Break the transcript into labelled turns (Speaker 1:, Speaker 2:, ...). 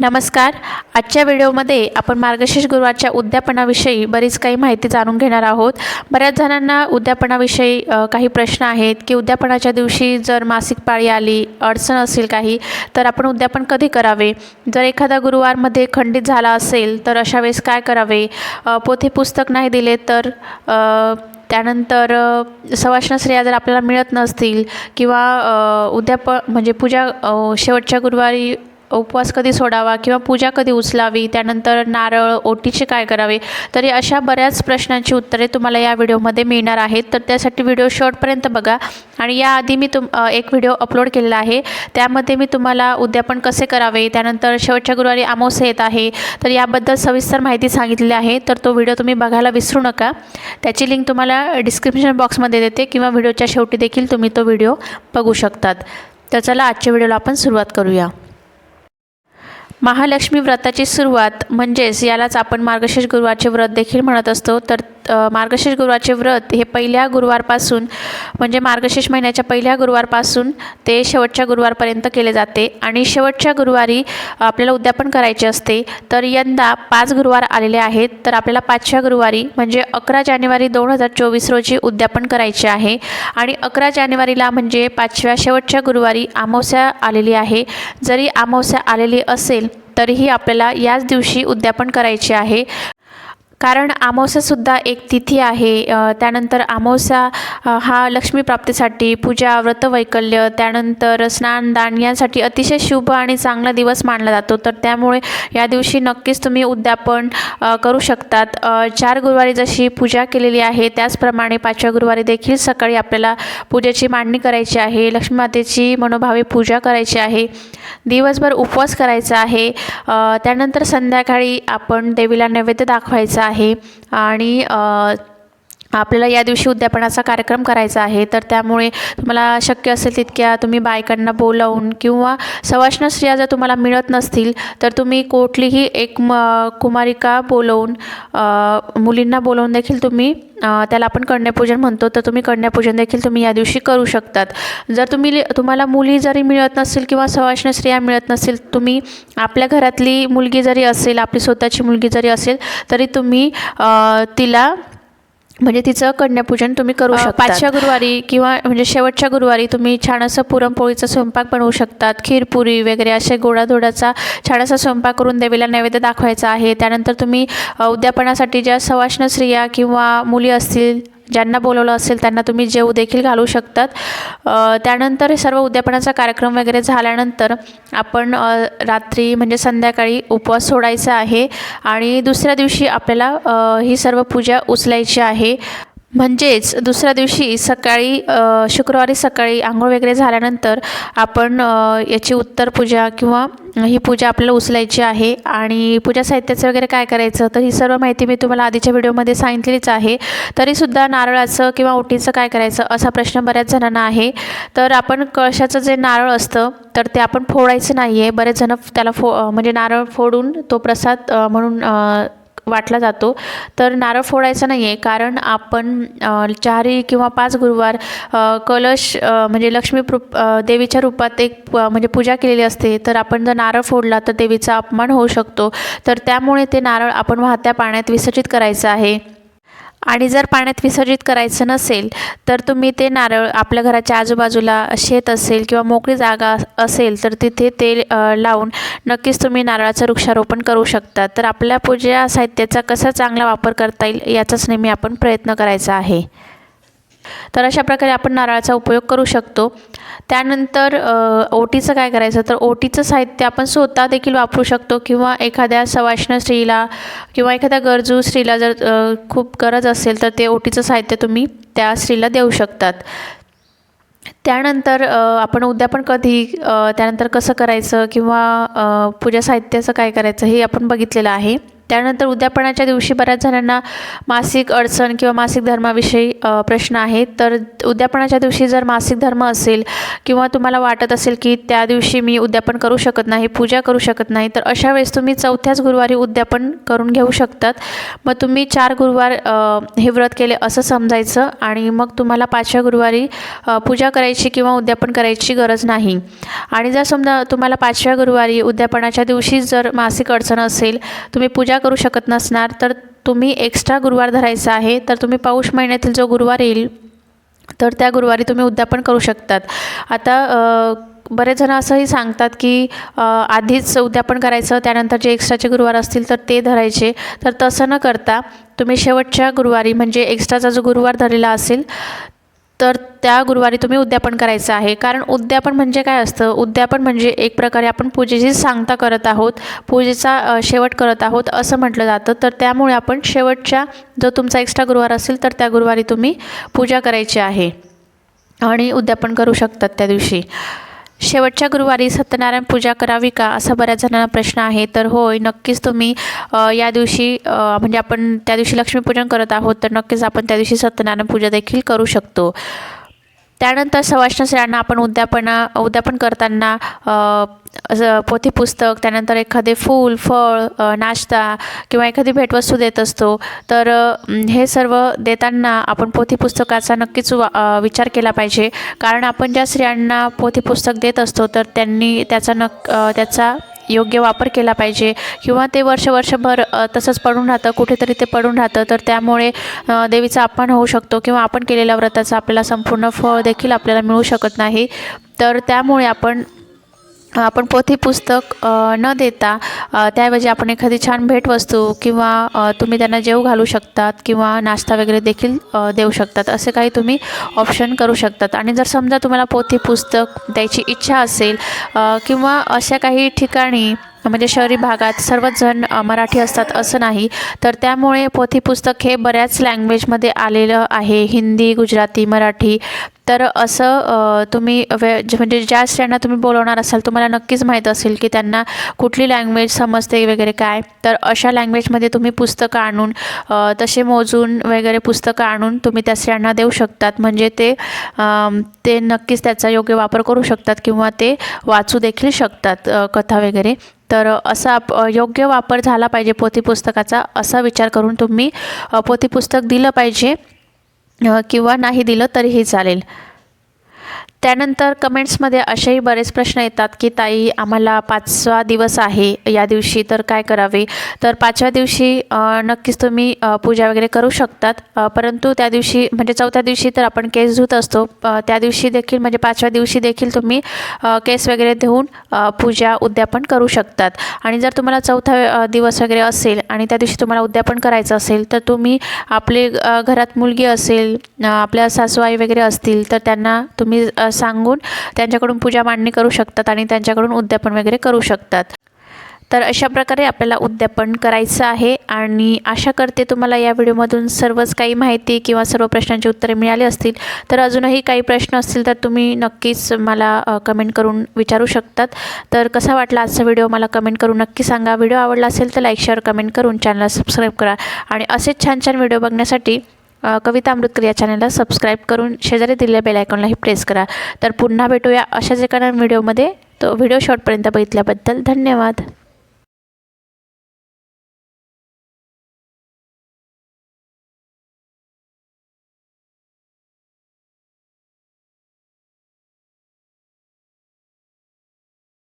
Speaker 1: नमस्कार. आजच्या व्हिडिओमध्ये आपण मार्गशीर्ष गुरुवारच्या उद्यापनाविषयी बरीच काही माहिती जाणून घेणार आहोत. बऱ्याच जणांना उद्यापनाविषयी काही प्रश्न आहेत की उद्यापनाच्या दिवशी जर मासिक पाळी आली अडचण असेल काही तर आपण उद्यापन कधी करावे? जर एखादा गुरुवारमध्ये खंडित झाला असेल तर अशा वेळेस काय करावे? पोथी पुस्तक नाही दिले तर त्यानंतर अ, सवाष्ण स्त्रिया जर आपल्याला मिळत नसतील किंवा उद्याप म्हणजे पूजा शेवटच्या गुरुवारी उपवास कधी सोडावा किंवा पूजा कधी उचलावी त्यानंतर नारळ ओटीचे काय करावे? तरी अशा बऱ्याच प्रश्नांची उत्तरे तुम्हाला या व्हिडिओमध्ये मिळणार आहेत. तर त्यासाठी व्हिडिओ शॉर्टपर्यंत बघा. आणि याआधी मी तुम एक व्हिडिओ अपलोड केलेला आहे. त्यामध्ये मी तुम्हाला उद्यापन कसे करावे त्यानंतर शेवटच्या गुरुवारी अमावस्या येत आहे. तर याबद्दल सविस्तर माहिती सांगितलेली आहे. तर तो व्हिडिओ तुम्ही बघायला विसरू नका. त्याची लिंक तुम्हाला डिस्क्रिप्शन बॉक्समध्ये देते किंवा व्हिडिओच्या शेवटी देखील तुम्ही तो व्हिडिओ बघू शकतात. तर चला आजच्या व्हिडिओला आपण सुरुवात करूया. महालक्ष्मी व्रताची सुरुवात म्हणजेच यालाच आपण मार्गशीर्ष गुरुवारचे व्रत देखील म्हणत असतो तर मार्गशीर्ष गुरुवारचे व्रत हे पहिल्या गुरुवारपासून म्हणजे मार्गशीर्ष महिन्याच्या पहिल्या गुरुवारपासून ते शेवटच्या गुरुवारपर्यंत केले जाते. आणि शेवटच्या गुरुवारी आपल्याला उद्यापन करायचे असते. तर यंदा पाच गुरुवार आलेले आहेत. तर आपल्याला पाचव्या गुरुवारी म्हणजे अकरा जानेवारी दोन हजार चोवीस रोजी उद्यापन करायचे आहे. आणि अकरा जानेवारीला म्हणजे पाचव्या शेवटच्या गुरुवारी अमावस्या आलेली आहे. जरी अमावस्या आलेली असेल तरीही आपल्याला याच दिवशी उद्यापन करायचे आहे. कारण अमावस्यासुद्धा एक तिथी आहे. त्यानंतर अमावस्या हा लक्ष्मी प्राप्तीसाठी पूजा व्रतवैकल्य त्यानंतर स्नानदान यासाठी अतिशय शुभ आणि चांगला दिवस मानला जातो. तर त्यामुळे या दिवशी नक्कीच तुम्ही उद्यापन करू शकतात. चार गुरुवारी जशी पूजा केलेली आहे त्याचप्रमाणे पाचव्या गुरुवारी देखील सकाळी आपल्याला पूजेची मांडणी करायची आहे. लक्ष्मी मातेची मनोभावे पूजा करायची आहे. दिवसभर उपवास करायचा आहे. त्यानंतर संध्याकाळी आपण देवीला नैवेद्य दाखवायचा आहे. आणि आपल्याला या दिवशी उद्यापनाचा कार्यक्रम करायचा आहे तर त्यामुळे तुम्हाला शक्य असेल तितक्या तुम्ही बायकांना बोलावून किंवा सवाष्ण स्त्रिया जर तुम्हाला मिळत नसतील तर तुम्ही कुठलीही एक म कुमारिका बोलवून मुलींना बोलवून देखील तुम्ही त्याला आपण कन्यापूजन म्हणतो तर तुम्ही कन्यापूजन देखील तुम्ही या दिवशी करू शकतात. जर तुम्ही तुम्हाला मुली जरी मिळत नसेल किंवा सवाष्ण स्त्रिया मिळत नसेल तुम्ही आपल्या घरातली मुलगी जरी असेल आपली स्वतःची मुलगी जरी असेल तरी तुम्ही तिला म्हणजे तिचं कन्यापूजन तुम्ही करू शकता पाचव्या गुरुवारी किंवा म्हणजे शेवटच्या गुरुवारी तुम्ही छान असं पुरणपोळीचा स्वयंपाक बनवू शकतात. खीरपुरी वगैरे असे गोडाधोडाचा छान असा स्वयंपाक करून देवीला नैवेद्य दाखवायचा आहे. त्यानंतर तुम्ही उद्यापनासाठी ज्या सवाष्ण स्त्रिया किंवा मुली असतील ज्यांना बोलवलं असेल त्यांना तुम्ही जेव देखील घालू शकतात. त्यानंतर सर्व उद्यापनाचा कार्यक्रम वगैरे झाल्यानंतर आपण रात्री म्हणजे संध्याकाळी उपवास सोडायचा आहे आणि दुसऱ्या दिवशी आपल्याला ही सर्व पूजा उचलायची आहे. म्हणजेच दुसऱ्या दिवशी सकाळी शुक्रवारी सकाळी आंघोळ वगैरे झाल्यानंतर आपण याची उत्तर पूजा किंवा ही पूजा आपल्याला उचलायची आहे. आणि पूजा साहित्याचं वगैरे काय करायचं तर ही सर्व माहिती मी तुम्हाला आधीच्या व्हिडिओमध्ये सांगितलेलीच आहे. तरीसुद्धा नारळाचं किंवा ओटीचं काय करायचं असा प्रश्न बऱ्याच जणांना आहे. तर आपण कळशाचं जे नारळ असतं तर ते आपण फोडायचं नाही आहे बरेच जणं त्याला फो म्हणजे नारळ फोडून तो प्रसाद म्हणून वाटला जातो. तर नारळ फोडायचा नाही आहे कारण आपण चारी चारही किंवा पाच गुरुवार कलश म्हणजे लक्ष्मी देवीच्या रूपात एक प- म्हणजे पूजा केलेली असते. तर आपण जर नारळ फोडला तर देवीचा अपमान होऊ शकतो. तर त्यामुळे ते नारळ आपण वाहत्या पाण्यात विसर्जित करायचं आहे. आणि जर पाण्यात विसर्जित करायचं नसेल तर तुम्ही ते नारळ आपल्या घराच्या आजूबाजूला शेत असेल किंवा मोकळी जागा असेल तर तिथे ते लावून नक्कीच तुम्ही नारळाचं वृक्षारोपण करू शकता. तर आपल्या पूजा साहित्याचा कसा चांगला वापर करता येईल याचाच नेहमी आपण प्रयत्न करायचा आहे. तर अशा प्रकारे आपण नारळाचा उपयोग करू शकतो. त्यानंतर ओटीचं काय करायचं? तर ओटीचं साहित्य आपण स्वतः देखील वापरू शकतो किंवा एखाद्या सवाष्ण स्त्रीला किंवा एखाद्या गरजू स्त्रीला जर खूप गरज असेल तर ते ओटीचं साहित्य तुम्ही त्या स्त्रीला देऊ शकतात. त्यानंतर आपण उद्या पण कधी त्यानंतर कसं करायचं किंवा पूजा साहित्याचं काय करायचं हे आपण बघितलेलं आहे. त्यानंतर उद्यापनाच्या दिवशी बऱ्याच जणांना मासिक अडचण किंवा मासिक धर्माविषयी प्रश्न आहेत. तर उद्यापनाच्या दिवशी जर मासिक धर्म असेल किंवा तुम्हाला वाटत असेल की त्या दिवशी मी उद्यापन करू शकत नाही पूजा करू शकत नाही तर अशा वेळेस तुम्ही चौथ्याच गुरुवारी उद्यापन करून घेऊ शकतात. मग तुम्ही चार गुरुवार हे व्रत केले असं समजायचं आणि मग तुम्हाला पाचव्या गुरुवारी पूजा करायची किंवा उद्यापन करायची गरज नाही. आणि जर समजा तुम्हाला पाचव्या गुरुवारी उद्यापनाच्या दिवशी जर मासिक अडचण असेल तुम्ही पूजा करू शकत नसणार तर तुम्ही एक्स्ट्रा गुरुवार धरायचा आहे तर तुम्ही पाऊष महिन्यातील जो गुरुवार येईल तर त्या गुरुवारी तुम्ही उद्यापन करू शकतात. आता बरेच जण असंही सांगतात की आधीच उद्यापन करायचं त्यानंतर जे एक्स्ट्राचे गुरुवार असतील तर ते धरायचे. तर तसं न करता तुम्ही शेवटच्या गुरुवारी म्हणजे एक्स्ट्राचा जो गुरुवार धरलेला असेल तर त्या गुरुवारी तुम्ही उद्यापन करायचं आहे. कारण उद्यापन म्हणजे काय असतं? उद्यापन म्हणजे एक प्रकारे आपण पूजेची सांगता करत आहोत पूजेचा शेवट करत आहोत असं म्हटलं जातं. तर त्यामुळे आपण शेवटच्या जो तुमचा एक्स्ट्रा गुरुवार असेल तर त्या गुरुवारी तुम्ही पूजा करायची आहे. आणि उद्यापन करू शकतात त्या दिवशी. शेवटच्या गुरुवारी सत्यनारायण पूजा करावी का? असा बऱ्याच जणांना प्रश्न आहे. तर होय नक्कीच तुम्ही या दिवशी म्हणजे आपण त्या दिवशी लक्ष्मीपूजन करत आहोत तर नक्कीच आपण त्या दिवशी सत्यनारायण पूजा देखील करू शकतो. त्यानंतर सवाष्ण स्त्रियांना आपण उद्यापना उद्यापन करताना पोथी पुस्तक त्यानंतर एखादे फूल फळ नाश्ता किंवा एखादी भेटवस्तू देत असतो. तर हे सर्व देताना आपण पोथी पुस्तकाचा नक्कीच वा विचार केला पाहिजे. कारण आपण ज्या स्त्रियांना पोथी पुस्तक देत असतो तर त्यांनी त्याचा नक त्याचा योग्य वापर केला पाहिजे. किंवा ते वर्ष वर्षभर तसंच पडून राहतं कुठेतरी ते पडून राहतं. तर त्यामुळे देवीचा अपमान होऊ शकतो किंवा आपण केलेल्या व्रताचं आपल्याला संपूर्ण फळ देखील आपल्याला मिळू शकत नाही. तर त्यामुळे आपण आपण पोथी पुस्तक न देता त्याऐवजी आपण एखादी छान भेटवस्तू किंवा तुम्ही त्यांना जेव घालू शकतात किंवा नाश्ता वगैरे देखील देऊ शकतात. असे काही तुम्ही ऑप्शन करू शकतात. आणि जर समजा तुम्हाला पोथी पुस्तक द्यायची इच्छा असेल किंवा अशा काही ठिकाणी म्हणजे शहरी भागात सर्वच जण मराठी असतात असं नाही. तर त्यामुळे पोथी पुस्तक हे बऱ्याच लँग्वेजमध्ये आलेलं आहे. हिंदी गुजराती मराठी. तर असं तुम्ही वे म्हणजे ज्या स्त्रियांना तुम्ही बोलवणार असाल तुम्हाला नक्कीच माहीत असेल की त्यांना कुठली लँग्वेज समजते वगैरे काय. तर अशा लँग्वेजमध्ये तुम्ही पुस्तकं आणून तसे मोजून वगैरे पुस्तकं आणून तुम्ही त्या स्त्रियांना देऊ शकतात. म्हणजे ते ते नक्कीच त्याचा योग्य वापर करू शकतात किंवा ते वाचू देखील शकतात कथा वगैरे. तर असा योग्य वापर झाला पाहिजे पोथीपुस्तकाचा असा विचार करून तुम्ही पोथीपुस्तक दिलं पाहिजे किंवा नाही दिलं तरीही चालेल. त्यानंतर कमेंट्समध्ये असेही बरेच प्रश्न येतात की ताई आम्हाला पाचवा दिवस आहे या दिवशी तर काय करावे? तर पाचव्या दिवशी नक्कीच तुम्ही पूजा वगैरे करू शकतात. परंतु त्या दिवशी म्हणजे चौथ्या दिवशी तर आपण केस धुत असतो. त्या दिवशी देखील म्हणजे पाचव्या दिवशी देखील तुम्ही केस वगैरे धुवून पूजा उद्यापन करू शकतात. आणि जर तुम्हाला चौथा दिवस वगैरे असेल आणि त्या दिवशी तुम्हाला उद्यापन करायचं असेल तर तुम्ही आपले घरात मुलगी असेल आपल्या आपल्या सासूआई वगैरे असतील तर त्यांना तुम्ही सांगून त्यांच्याकडून पूजा मांडणी करू शकतात आणि त्यांच्याकडून उद्यापन वगैरे करू शकतात. तर अशा प्रकारे आपल्याला उद्यापन करायचं आहे आणि आशा करते तुम्हाला या व्हिडिओमधून सर्वच काही माहिती किंवा सर्व प्रश्नांची उत्तरे मिळाली असतील. तर अजूनही काही प्रश्न असतील तर तुम्ही नक्कीच मला कमेंट करून विचारू शकतात. तर कसा वाटला आजचा व्हिडिओ मला कमेंट करून नक्की सांगा. व्हिडिओ आवडला असेल तर लाईक शेअर कमेंट करून चॅनलला सबस्क्राईब करा. आणि असेच छान छान व्हिडिओ बघण्यासाठी कविता अमृतकर या चॅनलला सबस्क्राईब करून शेजारी दिलेल्या बेल आयकॉनलाही प्रेस करा. तर पुन्हा भेटूया अशाच एका व्हिडिओमध्ये तो व्हिडिओ शॉर्टपर्यंत बघितल्याबद्दल धन्यवाद.